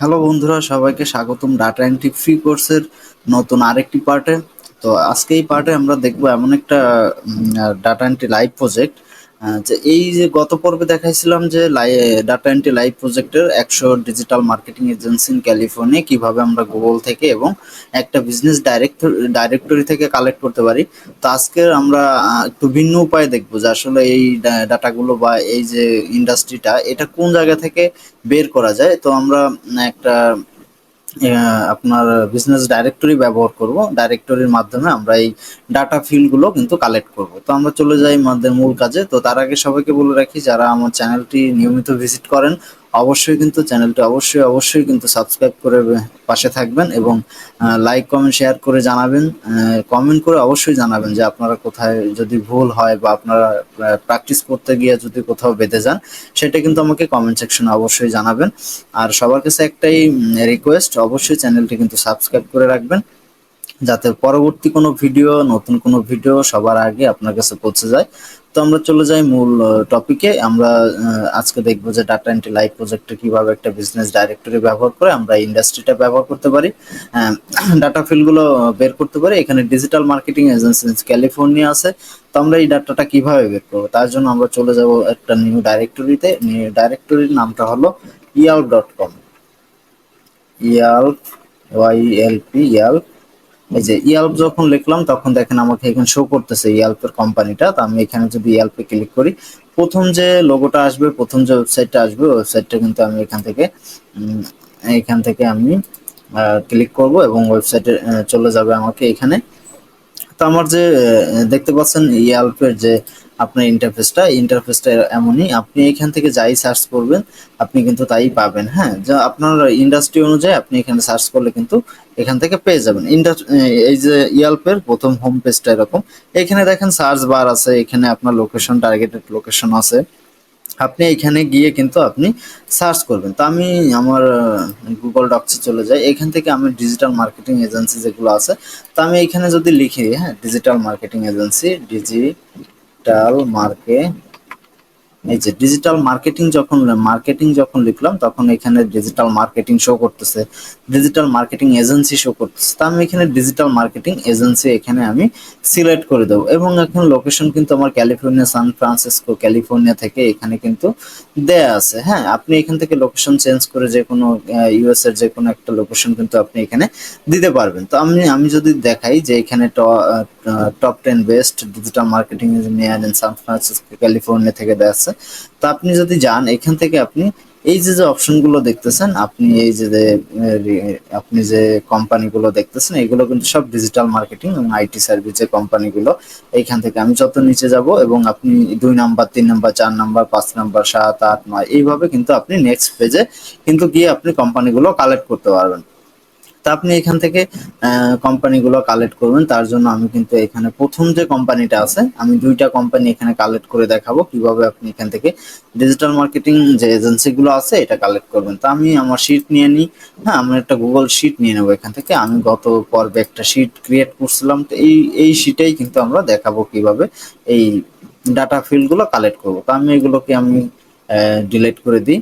Hello বন্ধুরা, সবাইকে স্বাগতম ডাটা এন্ট্রি ফ্রি কোর্সের নতুন আরেকটি পার্টে তো আজকে এই পার্টে আমরা দেখব এমন একটা ডাটা এন্ট্রি লাইভ প্রজেক্ট যে এই যে গত পর্বে দেখাইছিলাম যে ডাটা এন্ট্রি লাইভ প্রজেক্টের একশো digital marketing agency in California কীভাবে আমরা গুগল থেকে এবং একটা বিজনেস ডাইরেক্টর ডাইরেক্টরি থেকে কালেক্ট করতে পারি। তো আজকে আমরা একটু ভিন্ন উপায়ে দেখব যে আসলে এই ডাটাগুলো বা এই যে ইন্ডাস্ট্রিটা এটা কোন জায়গা থেকে বের করা যায়। তো আমরা একটা আপনার বিজনেস ডাইরেক্টরি ব্যবহার করব। ডাইরেক্টরির মাধ্যমে আমরা এই ডাটা ফিল্ডগুলো কিন্তু কালেক্ট করব। তো আমরা চলে যাই আমাদের মূল কাজে। তো তার আগে সবাইকে বলে রাখি, যারা আমার চ্যানেলটি নিয়মিত ভিজিট করেন অবশ্যই কিন্তু চ্যানেলটি অবশ্যই অবশ্যই কিন্তু সাবস্ক্রাইব করে পাশে থাকবেন এবং লাইক কমেন্ট শেয়ার করে জানাবেন। কমেন্ট করে অবশ্যই জানাবেন যে আপনারা কোথায় যদি ভুল হয় বা আপনারা প্র্যাকটিস করতে গিয়ে যদি কোথাও বেঁধে যান, সেটা কিন্তু আমাকে কমেন্ট সেকশনে অবশ্যই জানাবেন। আর সবার কাছে একটাই রিকোয়েস্ট অবশ্যই চ্যানেলটি কিন্তু সাবস্ক্রাইব করে রাখবেন। যাতে পরবর্তী কোনো ভিডিও নতুন কোনো ভিডিও সবার আগে আপনার কাছে পৌঁছে যায়। তো আমরা চলে যাই মূল টপিকে আমরা আজকে দেখব যে ডাটা এন্ট্রি লাইভ প্রজেক্টে কীভাবে একটা বিজনেস ডাইরেক্টরি ব্যবহার করে আমরা ইন্ডাস্ট্রিটা ব্যবহার করতে পারি। ডাটা ফিল্ডগুলো বের করতে পারি। এখানে ডিজিটাল মার্কেটিং এজেন্সি ক্যালিফোর্নিয়া আছে। তো আমরা এই ডাটাটা কীভাবে বের করব? তার জন্য আমরা চলে যাব একটা নিউ ডাইরেক্টরিতে নিউ ডাইরেক্টরির নামটা হলো Yelp dot com. Yelp Y L P Yelp. এই যে ইয়াল্প যখন লিখলাম, তখন দেখেন আমাকে এখানে শো করতেছে ইয়াল্পের কোম্পানিটা তো আমি এখানে যদি ইয়াল্পে ক্লিক করি, প্রথম যে লোগোটা আসবে, প্রথম যে ওয়েবসাইটটা আসবে ওয়েবসাইটটা কিন্তু আমি এখান থেকে এখান থেকে আমি ক্লিক করব এবং ওয়েবসাইটে চলে যাবে আমাকে এখানে। তো আমার যে দেখতে পাচ্ছেন ইয়াল্পের যে আপনার ইন্টারফেসটা ইন্টারফেসটা এমনই, আপনি এখান থেকে যাই সার্চ করবেন, আপনি কিন্তু তাই পাবেন হ্যাঁ? যা আপনার ইন্ডাস্ট্রি অনুযায়ী আপনি এখানে সার্চ করলে কিন্তু এখান থেকে পেয়ে যাবেন। এই যে ইয়াল্পের প্রথম হোম পেজটা এরকম, এখানে দেখেন সার্চ বার আছে, এখানে আপনার লোকেশন টার্গেটেড লোকেশন আছে। আপনি এখানে গিয়ে কিন্তু আপনি সার্চ করবেন। তো আমি আমার গুগল ডক্সে চলে যাই। এখান থেকে আমি ডিজিটাল মার্কেটিং এজেন্সি যেগুলো আছে, তো আমি এখানে যদি লিখি হ্যাঁ digital marketing agency digi digital মার্কে এই যে ডিজিটাল মার্কেটিং যখন মার্কেটিং যখন লিখলাম, তখন এখানে ডিজিটাল মার্কেটিং শো করতেছে ডিজিটাল মার্কেটিং এজেন্সি শো করতেছে। তা আমি এখানে ডিজিটাল মার্কেটিং এজেন্সি এখানে আমি সিলেক্ট করে দেবো। এবং এখন লোকেশন কিন্তু আমার ক্যালিফোর্নিয়া সান ফ্রান্সিসকো ক্যালিফোর্নিয়া থেকে এখানে কিন্তু দেয়া আছে। হ্যাঁ আপনি এখান থেকে লোকেশন চেঞ্জ করে যে কোনো ইউএস এর যে কোনো একটা লোকেশন কিন্তু আপনি এখানে দিতে পারবেন। তো আমি আমি যদি দেখাই যে এখানে top ten best digital marketing engineer in San Francisco California থেকে দেওয়া আছে তো আপনি যদি যান, এখান থেকে আপনি এই যে যে অপশনগুলো দেখতেছেন, আপনি এই যে আপনি যে কোম্পানিগুলো দেখতেছেন, এগুলো কিন্তু সব ডিজিটাল মার্কেটিং এবং আইটি সার্ভিস যে কোম্পানিগুলো। এইখান থেকে আমি যত নিচে যাব এবং আপনি দুই নাম্বার, তিন নাম্বার, চার নাম্বার, পাঁচ নাম্বার, সাত, আট, নয়, এইভাবে কিন্তু আপনি নেক্সট পেজে কিন্তু গিয়ে আপনি কোম্পানিগুলো কালেক্ট করতে পারবেন। তা আপনি এখান থেকে কোম্পানিগুলো কালেক্ট করবেন। তার জন্য আমি কিন্তু এখানে প্রথম যে কোম্পানিটা আছে, আমি দুইটা কোম্পানি এখানে কালেক্ট করে দেখাবো কীভাবে আপনি এখান থেকে ডিজিটাল মার্কেটিং যে এজেন্সিগুলো আছে, এটা কালেক্ট করবেন। তা আমি আমার শিট নিয়ে নিই। হ্যাঁ আমি একটা গুগল শিট নিয়ে নেব এখান থেকে। আমি গত পর্বে একটা শিট ক্রিয়েট করছিলাম। তো এই এই শিটেই কিন্তু আমরা দেখাবো কীভাবে এই ডাটা ফিল্ডগুলো কালেক্ট করব। তো আমি এগুলোকে আমি ডিলিট করে দিই।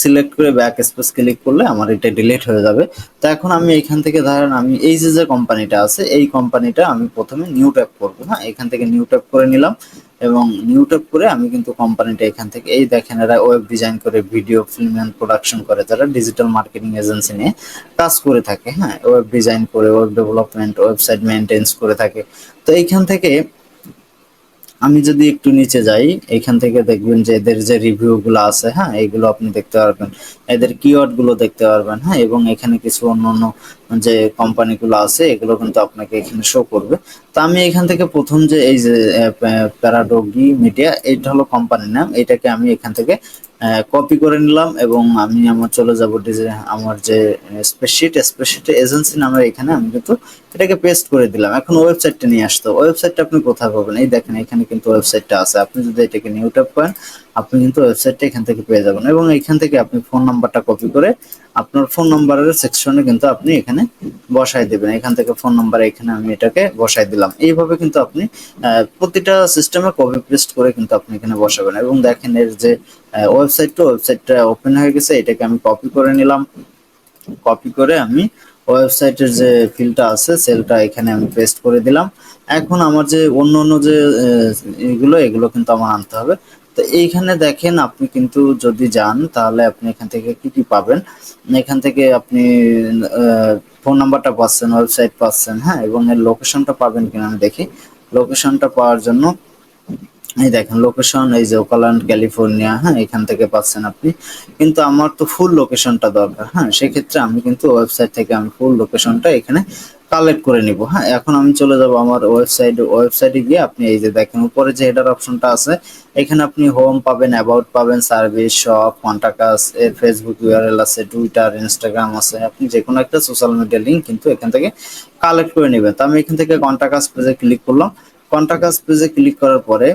সিলেক্ট করে ব্যাক স্পেস ক্লিক করলে আমার এটা ডিলিট হয়ে যাবে। তো এখন আমি এখান থেকে ধরেন আমি, এই যে যে কোম্পানিটা আছে, এই কোম্পানিটা আমি প্রথমে নিউ ট্যাপ করব হ্যাঁ? এখান থেকে নিউ ট্যাপ করে নিলাম এবং নিউ ট্যাপ করে আমি কিন্তু কোম্পানিটা এখান থেকে, এই দেখেন এরা ওয়েব ডিজাইন করে ভিডিও ফিল্ম অ্যান্ড প্রোডাকশন করে, যারা ডিজিটাল মার্কেটিং এজেন্সি নিয়ে কাজ করে থাকে হ্যাঁ? ওয়েব ডিজাইন করে ওয়েব ডেভেলপমেন্ট ওয়েবসাইট মেনটেন্স করে থাকে। তো এইখান থেকে আমি যদি একটু নিচে যাই, এখান থেকে দেখবেন যে এদের যে রিভিউগুলো আছে হ্যাঁ এইগুলো আপনি দেখতে পারবেন। এদের কিওয়ার্ডগুলো দেখতে পারবেন হ্যাঁ এবং এখানে কিছু অন্য অন্য যে কোম্পানিগুলো আছে, এগুলো কিন্তু আপনাকে এখানে শো করবে। তো আমি এখান থেকে প্রথম যে এই যে প্যারাডোগি মিডিয়া এইটা হলো কোম্পানির নাম এটাকে আমি এখান থেকে কপি করে নিলাম এবং আমি আমার চলে যাব আমার যে স্প্রেডশিট স্প্রেডশিট এজেন্সি নামের এখানে আমি কিন্তু এটাকে পেস্ট করে দিলাম। এখন ওয়েবসাইটটা নিয়ে আসতো ওয়েবসাইটটা আপনি কোথায় পাবেন? এই দেখেন, এখানে কিন্তু ওয়েবসাইটটা আছে। আপনি যদি এটাকে নিউ ট্যাপ করেন, আপনি কিন্তু ওয়েবসাইটটা এখান থেকে পেয়ে যাবেন। এবং এখান থেকে আপনি ফোন নাম্বারটা কপি করে আপনার ফোন নাম্বারের সেকশনে কিন্তু আপনি এখানে বসাই দেবেন। এখান থেকে ফোন নাম্বার এখানে আমি এটাকে বসাই দিলাম। এইভাবে কিন্তু আপনি প্রতিটা সিস্টেমে কপি পেস্ট করে কিন্তু আপনি এখানে বসাবেন। এবং দেখেন, এর যে ওয়েবসাইটটা ওয়েবসাইটটা ওপেন হয়ে গেছে, এটাকে আমি কপি করে নিলাম। কপি করে আমি ওয়েবসাইটের যে ফিলটা আছে, সেলটা এখানে আমি পেস্ট করে দিলাম। এখন আমার যে অন্য অন্য যে এগুলো এগুলো কিন্তু আমার আনতে হবে। তো এইখানে দেখেন, আপনি কিন্তু যদি যান, তাহলে আপনি এখান থেকে কি কি পাবেন? এখান থেকে আপনি ফোন নাম্বারটা পাচ্ছেন, ওয়েবসাইট পাচ্ছেন হ্যাঁ? এবং এর লোকেশনটা পাবেন কিনা আমি দেখি। লোকেশনটা পাওয়ার জন্য এই দেখেন লোকেশন এই যে ওকাল্যান্ড ক্যালিফোর্নিয়া হ্যাঁ এখান থেকে পাচ্ছেন আপনি। কিন্তু আমার তো ফুল লোকেশনটা দরকার হ্যাঁ সেক্ষেত্রে আমি কিন্তু ওয়েবসাইট থেকে আমি ফুল লোকেশনটা এখানে কালেক্ট করে নিব হ্যাঁ। এখন আমি চলে যাব আমার ওয়েবসাইট ওয়েবসাইটে গিয়ে আপনি এই যে দেখেন, উপরে যে হেডার অপশনটা আছে, এখানে আপনি হোম পাবেন অ্যাবাউট পাবেন সার্ভিস শপ কন্টাক্টাস এর ফেসবুক ইউআরএল আছে টুইটার ইনস্টাগ্রাম আছে, আপনি যে কোনো একটা সোশ্যাল মিডিয়া লিঙ্ক কিন্তু এখান থেকে কালেক্ট করে নেবেন। তো আমি এখান থেকে কন্টাক্টাস পেজে ক্লিক করলাম। কন্টাক্টাস পেজে ক্লিক করার পরে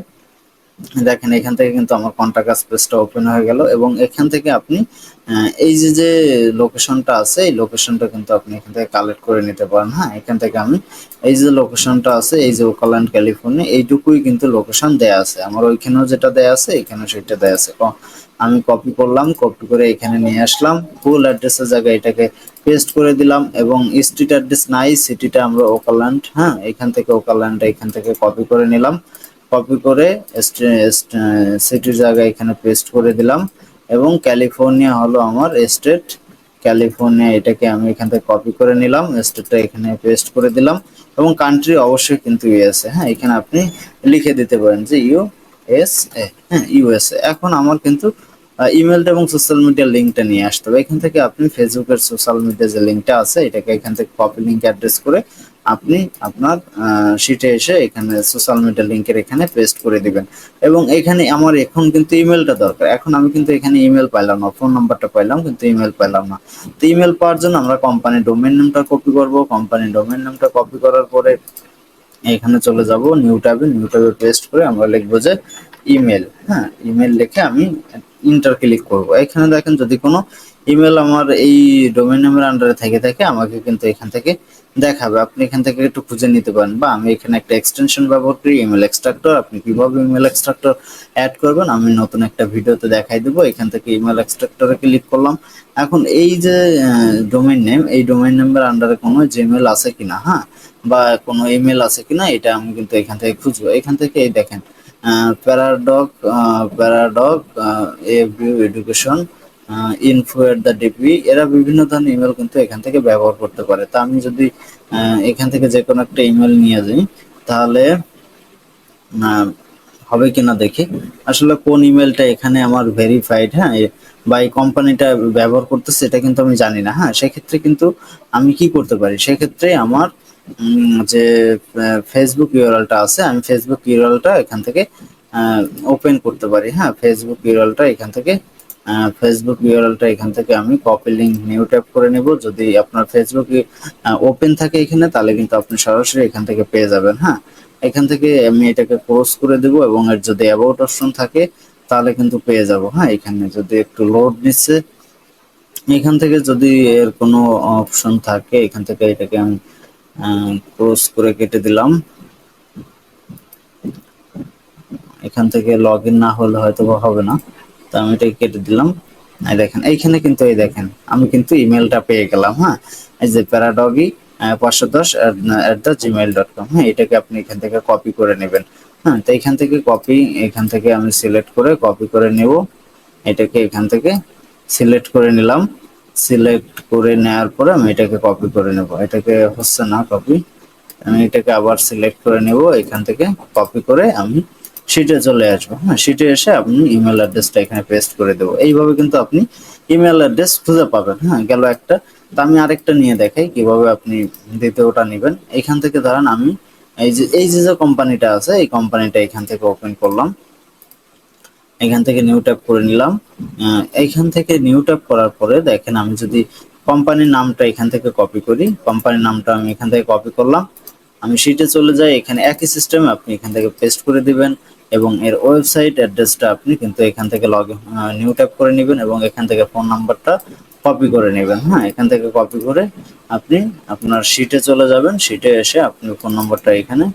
দেখেন, এখান থেকে কিন্তু আমার কন্টাক্ট স্পেসটা ওপেন হয়ে গেল এবং এখান থেকে আপনি এই যে যে লোকেশনটা আছে, এই লোকেশনটা কিন্তু আপনি এখান থেকে কালেক্ট করে নিতে পারেন। হ্যাঁ এখান থেকে আমি এই যে লোকেশনটা আছে, এই যে ওকাল্যান্ড ক্যালিফোর্নিয়া এইটুকুই কিন্তু লোকেশন দেয়া আছে। আমার ওইখানেও যেটা দেয়া আছে, এখানেও সেটা দেয়া আছে। আমি কপি করলাম কপি করে এখানে নিয়ে আসলাম। ফুল অ্যাড্রেসের জায়গায় এটাকে পেস্ট করে দিলাম এবং স্ট্রিট অ্যাড্রেস নাই সিটিটা আমরা ওকাল্যান্ড হ্যাঁ এখান থেকে ওকাল্যান্ড এখান থেকে কপি করে নিলাম। কপি করে সিটির জায়গায় এখানে পেস্ট করে দিলাম এবং ক্যালিফোর্নিয়া হলো আমার স্টেট ক্যালিফোর্নিয়া এটাকে আমি এখান থেকে কপি করে নিলাম স্টেটটা এখানে পেস্ট করে দিলাম এবং কান্ট্রি অবশ্যই কিন্তু ইউএসএ হ্যাঁ এখানে আপনি লিখে দিতে পারেন যে ইউ এস এ হ্যাঁ ইউএসএ এখন আমার কিন্তু ইমেলটা এবং সোশ্যাল মিডিয়ার লিঙ্কটা নিয়ে আসতে হবে। এখান থেকে আপনি ফেসবুকের সোশ্যাল মিডিয়া যে লিঙ্কটা আছে, এটাকে এখান থেকে কপি লিঙ্ক অ্যাড্রেস করে আপনি আপনার শিটে এসে এখানে সোশ্যাল মিডিয়া লিঙ্কের এখানে পেস্ট করে দিবেন। এবং এখানে আমার এখন কিন্তু ইমেলটা দরকার। এখন আমি কিন্তু এখানে ইমেল পাইলাম না ফোন নাম্বারটা পাইলাম, কিন্তু ইমেল পাইলাম না। তো ইমেল পাওয়ার জন্য আমরা কোম্পানির ডোমেন নেমটা কপি করব। কোম্পানির ডোমেন নেমটা কপি করার পরে এখানে চলে যাব নিউ ট্যাবে নিউ ট্যাবে পেস্ট করে আমরা লিখব যে ইমেল হ্যাঁ ইমেল লিখে আমি ইন্টার ক্লিক করব। এখানে দেখেন যদি কোনো ইমেল আমার এই ডোমেন নামের আন্ডারে থেকে থাকে আমাকে কিন্তু এখান থেকে দেখাবে। আপনি এখান থেকে একটু খুঁজে নিতে পারেন। বা আমি এখানে একটা এক্সটেনশন ব্যবহার করি ইমেল এক্সট্রাক্টর আপনি কীভাবে ইমেল এক্সট্রাক্টর অ্যাড করবেন, আমি নতুন একটা ভিডিওতে দেখাই দেবো। এখান থেকে ইমেল এক্সট্রাক্টরে ক্লিক করলাম। এখন এই যে ডোমেন নেম এই ডোমেন নেমের আন্ডারে কোনো জিমেল আছে কিনা হ্যাঁ? বা কোনো ইমেল আছে কিনা, এটা আমি কিন্তু এখান থেকে খুঁজবো। এখান থেকে এই দেখেন paradoc paradoc education info at the DP এরা বিভিন্ন ধরনের ইমেল কিন্তু এখান থেকে ব্যবহার করতে পারে। তা আমি যদি এখান থেকে যে কোনো একটা ইমেল নিয়ে যাই, তাহলে হবে কিনা দেখি। আসলে কোন ইমেলটা এখানে আমার ভেরিফাইড হ্যাঁ বা এই কোম্পানিটা ব্যবহার করতেছে এটা কিন্তু আমি জানি না। হ্যাঁ সেক্ষেত্রে কিন্তু আমি কি করতে পারি? সেক্ষেত্রে আমার যে ফেসবুক ইউরালটা আছে, আমি ফেসবুক ইউরালটা এখান থেকে ওপেন করতে পারি। হ্যাঁ ফেসবুক ইউরালটা এখান থেকে ফেসবুক ইউআরএলটা এখান থেকে আমি কপি লিঙ্ক নিউ ট্যাপ করে নেব। যদি আপনার ফেসবুক ওপেন থাকে এখানে, তাহলে কিন্তু আপনি সরাসরি এখান থেকে পেয়ে যাবেন হ্যাঁ? এখান থেকে আমি এটাকে ক্লোজ করে দেব এবং এর যদি অ্যাবাউট অপশন থাকে, তাহলে কিন্তু পেয়ে যাব হ্যাঁ? এখানে যদি একটু লোড নিচ্ছে, এখান থেকে যদি এর কোনো অপশন থাকে, এখান থেকে এটাকে আমি ক্লোজ করে কেটে দিলাম। এখান থেকে লগ ইন না হলে হয়তো হবে না। তো আমি এটাকে কেটে দিলাম। এই দেখেন, এইখানে কিন্তু এই দেখেন, আমি কিন্তু ইমেলটা পেয়ে গেলাম হ্যাঁ? এই যে প্যারাডগি পাঁচশো দশ at the Gmail dot com হ্যাঁ? এটাকে আপনি এখান থেকে কপি করে নেবেন হ্যাঁ? তো এখান থেকে কপি এখান থেকে আমি সিলেক্ট করে কপি করে নেব। এটাকে এখান থেকে সিলেক্ট করে নিলাম। সিলেক্ট করে নেওয়ার পরে আমি এটাকে কপি করে নেব। এটাকে হচ্ছে না কপি আমি এটাকে আবার সিলেক্ট করে নেব। এখান থেকে কপি করে আমি শিটে চলে আসব। হ্যাঁ শিটে এসে আপনি ইমেল অ্যাড্রেসটা এখানে পেস্ট করে দেবো। এইভাবে কিন্তু আপনি ইমেল অ্যাড্রেস খুঁজে পাবেন। হ্যাঁ গেল একটা। তো আমি আরেকটা নিয়ে দেখাই কীভাবে আপনি দ্বিতীয়টা নেবেন। এখান থেকে ধরেন আমি এই যে এই যে যে কোম্পানিটা আছে, এই কোম্পানিটা এখান থেকে ওপেন করলাম। এখান থেকে নিউ ট্যাপ করে নিলাম। এইখান থেকে নিউ ট্যাপ করার পরে দেখেন আমি যদি কোম্পানির নামটা এখান থেকে কপি করি কোম্পানির নামটা আমি এখান থেকে কপি করলাম। আমি শিটে চলে যাই। এখানে একই সিস্টেম আপনি এখান থেকে পেস্ট করে দিবেন। এবং এর ওয়েবসাইট অ্যাড্রেসটা আপনি কিন্তু এখান থেকে লগ নিউ ট্যাপ করে নেবেন এবং এখান থেকে ফোন নাম্বারটা কপি করে নেবেন। হ্যাঁ এখান থেকে কপি করে আপনি আপনার শিটে চলে যাবেন। শিটে এসে আপনি ফোন নাম্বারটা এখানে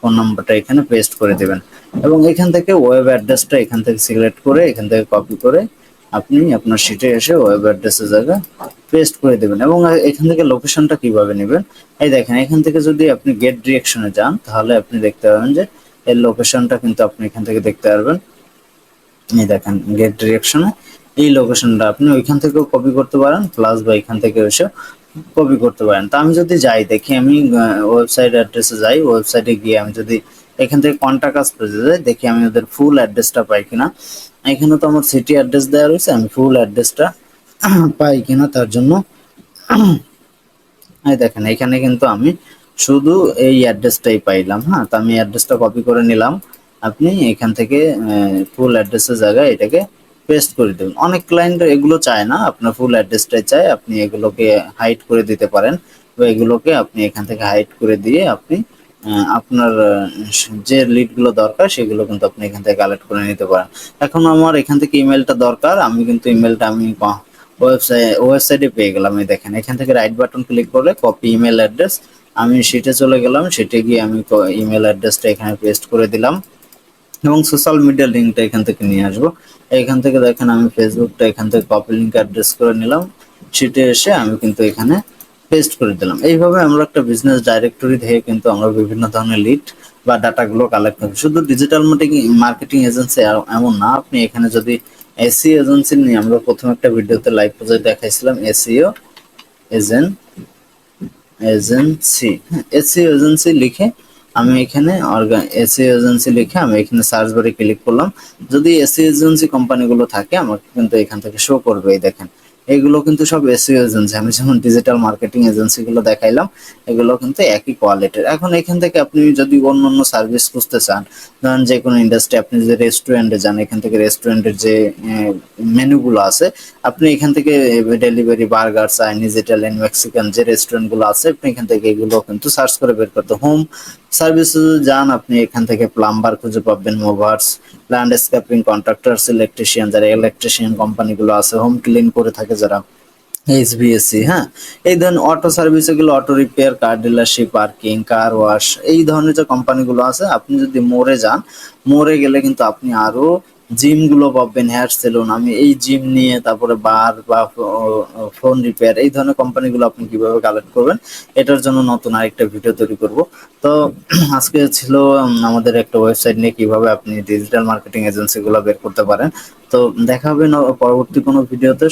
ফোন নাম্বারটা এখানে পেস্ট করে দেবেন। এবং এখান থেকে ওয়েব অ্যাড্রেসটা এখান থেকে সিলেক্ট করে, এখান থেকে কপি করে আপনি আপনার শিটে এসে ওয়েব অ্যাড্রেসের জায়গায় পেস্ট করে দেবেন। এবং এখান থেকে লোকেশনটা কীভাবে নেবেন? এই দেখেন, এখান থেকে যদি আপনি গেট ডিরেকশনে যান, তাহলে আপনি দেখতে পাবেন যে এর লোকেশনটা কিন্তু আপনি এখান থেকে দেখতে পারবেন। এই দেখেন গেট ডিরেকশনে এই লোকেশনটা আপনি ওইখান থেকেও কপি করতে পারেন প্লাস বা এখান থেকে এসে কপি করতে পারেন। তা আমি যদি যাই, দেখি আমি ওয়েবসাইট অ্যাড্রেসে যাই ওয়েবসাইটে গিয়ে আমি যদি এখান থেকে কন্ট্যাক্ট আস পেজে যাই, দেখি আমি ওদের ফুল অ্যাড্রেসটা পাই কিনা। এখানে তো আমার সিটি অ্যাড্রেস দেওয়া রয়েছে, আমি ফুল অ্যাড্রেসটা পাই কিনা তার জন্য। এই দেখেন, এখানে কিন্তু আমি শুধু এই অ্যাড্রেসটাই পাইলাম হ্যাঁ? তো আমি অ্যাড্রেসটা কপি করে নিলাম। আপনি এখান থেকে ফুল অ্যাড্রেসের জায়গায় এটাকে পেস্ট করে দেবেন। অনেক ক্লায়েন্ট এগুলো চায় না, আপনার ফুল অ্যাড্রেসটাই চায়, আপনি এগুলোকে হাইড করে দিতে পারেন। বা এগুলোকে আপনি এখান থেকে হাইড করে দিয়ে আপনি আপনার যে লিডগুলো দরকার, সেগুলো কিন্তু আপনি এখান থেকে কালেক্ট করে নিতে পারেন। এখন আমার এখান থেকে ইমেলটা দরকার, আমি কিন্তু ইমেলটা আমি ওয়েবসাইট ওয়েবসাইটে পেয়ে গেলাম, এই দেখেন। এখান থেকে রাইট বাটন ক্লিক করলে কপি ইমেল অ্যাড্রেস আমি সেটে চলে গেলাম সেটে গিয়ে আমি ইমেল অ্যাড্রেসটা এখানে পেস্ট করে দিলাম এবং সোশ্যাল মিডিয়া লিঙ্কটা এখান থেকে নিয়ে আসব। এখান থেকে দেখেন আমি ফেসবুকটা এখান থেকে কপি লিঙ্ক অ্যাড্রেস করে নিলাম। সেটে এসে আমি কিন্তু এখানে পেস্ট করে দিলাম। এইভাবে আমরা একটা বিজনেস ডাইরেক্টরি থেকে কিন্তু আমরা বিভিন্ন ধরনের লিড বা ডাটাগুলো কালেক্ট করি শুধু ডিজিটাল মার্কেটিং এজেন্সি এমন না, আপনি এখানে যদি এসি এজেন্সি নিয়ে আমরা প্রথম একটা ভিডিওতে লাইভ প্রজেক্ট দেখাইছিলাম এসিও এজেন্ট এজেন্সি এসি এজেন্সি লিখে আমি এখানে এসি এজেন্সি লিখে আমি এখানে সার্চ বারে ক্লিক করলাম। যদি এসি এজেন্সি কোম্পানিগুলো থাকে, আমাকে কিন্তু এখান থেকে শো করবে, এই দেখেন। এগুলো কিন্তু সব এসিও এজেন্সি আমি যেমন ডিজিটাল মার্কেটিং এজেন্সিগুলো দেখাইলাম, এগুলো কিন্তু একই কোয়ালিটির এখন এখান থেকে আপনি যদি অন্য অন্য সার্ভিস খুঁজতে চান, ধরেন যে কোনো ইন্ডাস্ট্রি আপনি যদি রেস্টুরেন্টে যান, এখান থেকে রেস্টুরেন্টের যে মেনুগুলো আছে, আপনি এখান থেকে delivery burger Chinese Italian Mexican যে রেস্টুরেন্টগুলো আছে, আপনি এখান থেকে এগুলো কিন্তু সার্চ করে বের করতে। হোম সার্ভিস যান, আপনি এখান থেকে প্লাম্বার খুঁজে পাবেন মোভার্স ল্যান্ডস্কেপিং কন্ট্রাক্টার্স ইলেকট্রিশিয়ান যারা ইলেকট্রিশিয়ান কোম্পানিগুলো আছে হোম ক্লিন করে থাকে যারা এইচবিএসসি হ্যাঁ? এই ধরনের অটো সার্ভিস এগুলো auto repair car dealership parking car wash এই ধরনের যে কোম্পানিগুলো আছে, আপনি যদি মোড়ে যান মোড়ে গেলে কিন্তু আপনি আরও জিমগুলো পাবেন হেয়ার সেলুন আমি এই জিম নিয়ে তারপরে বার বা ফোন রিপেয়ার এই ধরনের কোম্পানিগুলো আপনি কীভাবে কালেক্ট করবেন, এটার জন্য নতুন আরেকটা ভিডিও তৈরি করব। তো আজকে ছিল আমাদের একটা ওয়েবসাইট নিয়ে কীভাবে আপনি ডিজিটাল মার্কেটিং এজেন্সিগুলো বের করতে পারেন। তো দেখা হবে পরবর্তী কোনো ভিডিওতে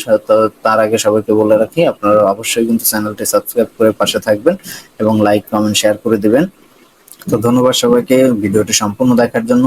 তার আগে সবাইকে বলে রাখি, আপনারা অবশ্যই কিন্তু চ্যানেলটি সাবস্ক্রাইব করে পাশে থাকবেন এবং লাইক কমেন্ট শেয়ার করে দিবেন। তো ধন্যবাদ সবাইকে ভিডিওটি সম্পূর্ণ দেখার জন্য।